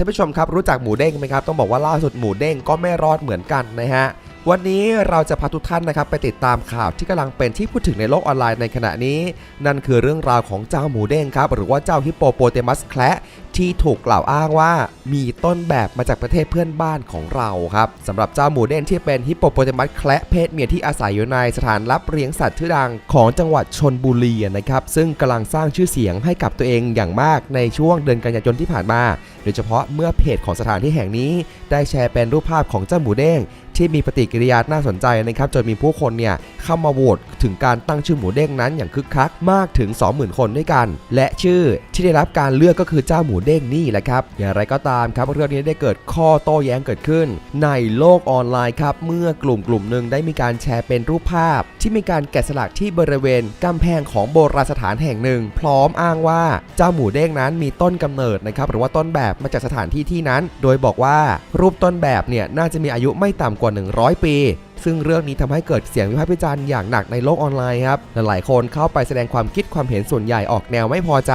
ท่านผู้ชมครับรู้จักหมูเด้งไหมครับต้องบอกว่าล่าสุดหมูเด้งก็ไม่รอดเหมือนกันนะฮะวันนี้เราจะพาทุกท่านนะครับไปติดตามข่าวที่กำลังเป็นที่พูดถึงในโลกออนไลน์ในขณะนี้ นั่นคือเรื่องราวของเจ้าหมูเด้งครับ หรือว่าเจ้าฮิปโปโปเตมัสแคระที่ถูกกล่าวอ้างว่ามีต้นแบบมาจากประเทศเพื่อนบ้านของเราครับสำหรับเจ้าหมูเด้งที่เป็นฮิปโปโปเตมัสแคระเพศเมียที่อาศัยอยู่ในสถานรับเลี้ยงสัตว์ชื่อดังของจังหวัดชนบุรีนะครับซึ่งกำลังสร้างชื่อเสียงให้กับตัวเองอย่างมากในช่วงเดือนกันยายนที่ผ่านมา โดยเฉพาะเมื่อเพจของสถานที่แห่งนี้ ได้แชร์เป็นรูปภาพของเจ้าหมูเด้ง ที่มีปฏิกิริยาน่าสนใจนะครับจนมีผู้คนเนี่ยเข้ามาโหวตถึงการตั้งชื่อหมูเด้งนั้นอย่างคึกคักมากถึง 20,000 คนด้วยกัน และชื่อที่ได้รับการเลือกก็คือเจ้าหมูเด้งนี่แหละครับอย่างไรก็ตามครับเรื่องนี้ได้เกิดข้อโต้แย้งเกิดขึ้น ในโลกออนไลน์ครับเมื่อกลุ่มกลุ่มหนึ่งได้มีการแชร์เป็นรูปภาพ ที่มีการแกะสลักที่บริเวณกำแพงของโบราณสถานแห่งหนึ่ง พร้อมอ้างว่าเจ้าหมูเด้งนั้นมีต้นกำเนิดนะครับหรือว่าต้นแบบมาจากสถานที่ที่นั้น โดยบอกว่ารูปต้นแบบเนี่ยน่าจะมีอายุไม่ต่ำกว่า100 ปี ซึ่งเรื่องนี้ทำให้เกิดเสียงวิพากษ์วิจารณ์อย่างหนักในโลกออนไลน์ครับ หลายคนเข้าไปแสดงความคิดความเห็นส่วนใหญ่ออกแนวไม่พอใจ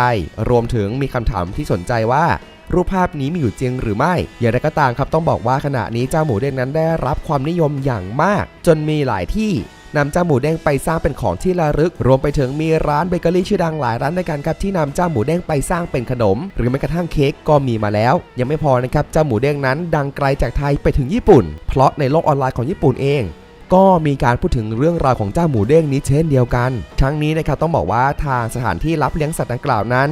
รวมถึงมีคำถามที่สนใจว่ารูปภาพนี้มีอยู่จริงหรือไม่ อย่างไรก็ตามครับต้องบอกว่าขณะนี้เจ้าหมูเด้งนั้นได้รับความนิยมอย่างมาก จนมีหลายที่ นำเจ้าหมูเด้งไปสร้างเป็นของที่ระลึก รวมไปถึงมีร้านเบเกอรี่ชื่อดังหลายร้านด้วยกันครับที่นำเจ้าหมูเด้งไปสร้างเป็นขนม หรือแม้กระทั่งเค้กก็มีมาแล้ว ยังไม่พอนะครับเจ้าหมูเด้งนั้น ดังไกลจากไทยไปถึงญี่ปุ่น เพราะในโลกออนไลน์ของญี่ปุ่นเองก็มีการพูดถึงเรื่องราวของเจ้าหมูเด้งนี้เช่นเดียวกัน ทั้งนี้นะครับต้องบอกว่าทางสถานที่รับเลี้ยงสัตว์ดังกล่าวนั้น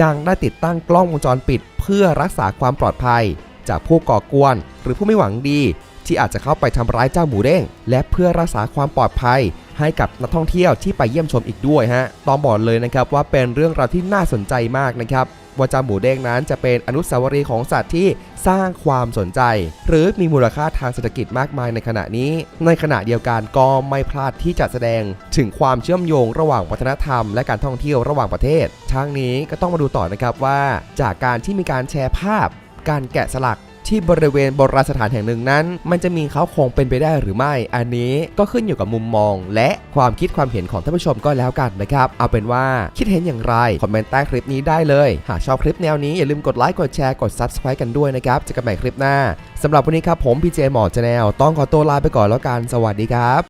ยังได้ติดตั้งกล้องวงจรปิด เพื่อรักษาความปลอดภัย จากผู้ก่อกวน หรือผู้ไม่หวังดี ที่อาจจะเข้าไปทำร้ายเจ้าหมูเด้ง และเพื่อรักษาความปลอดภัย ให้กับนักท่องเที่ยวที่ไปเยี่ยมชมอีกด้วยฮะต้องบอกเลยนะครับว่าเป็นเรื่องราวที่น่าสนใจมากนะครับว่าเจ้าหมูเด้งนั้นจะเป็นอนุสาวรีย์ของสัตว์ที่สร้างความสนใจ หรือมีมูลค่าทางเศรษฐกิจมากมายในขณะนี้ ในขณะเดียวกันก็ไม่พลาดที่จะแสดง ถึงความเชื่อมโยงระหว่างวัฒนธรรมและการท่องเที่ยวระหว่างประเทศ ทั้งนี้ก็ต้องมาดูต่อนะครับว่า จากการที่มีการแชร์ภาพ การแกะสลักที่บริเวณโบราณสถานแห่งหนึ่งนั้น มันจะมีเขาโครงเป็นไปได้หรือไม่ อันนี้ก็ขึ้นอยู่กับมุมมอง และความคิดความเห็นของท่านผู้ชมก็แล้วกันนะครับ เอาเป็นว่าคิดเห็นอย่างไร คอมเมนต์ใต้คลิปนี้ได้เลย หากชอบคลิปแนวนี้อย่าลืมกดไลค์กดแชร์กด Subscribe กันด้วยนะครับเจอกันใหม่คลิปหน้าสำหรับวันนี้ครับผมพีเจหมอจแนลต้องขอตัวลาไปก่อนแล้วกันสวัสดีครับ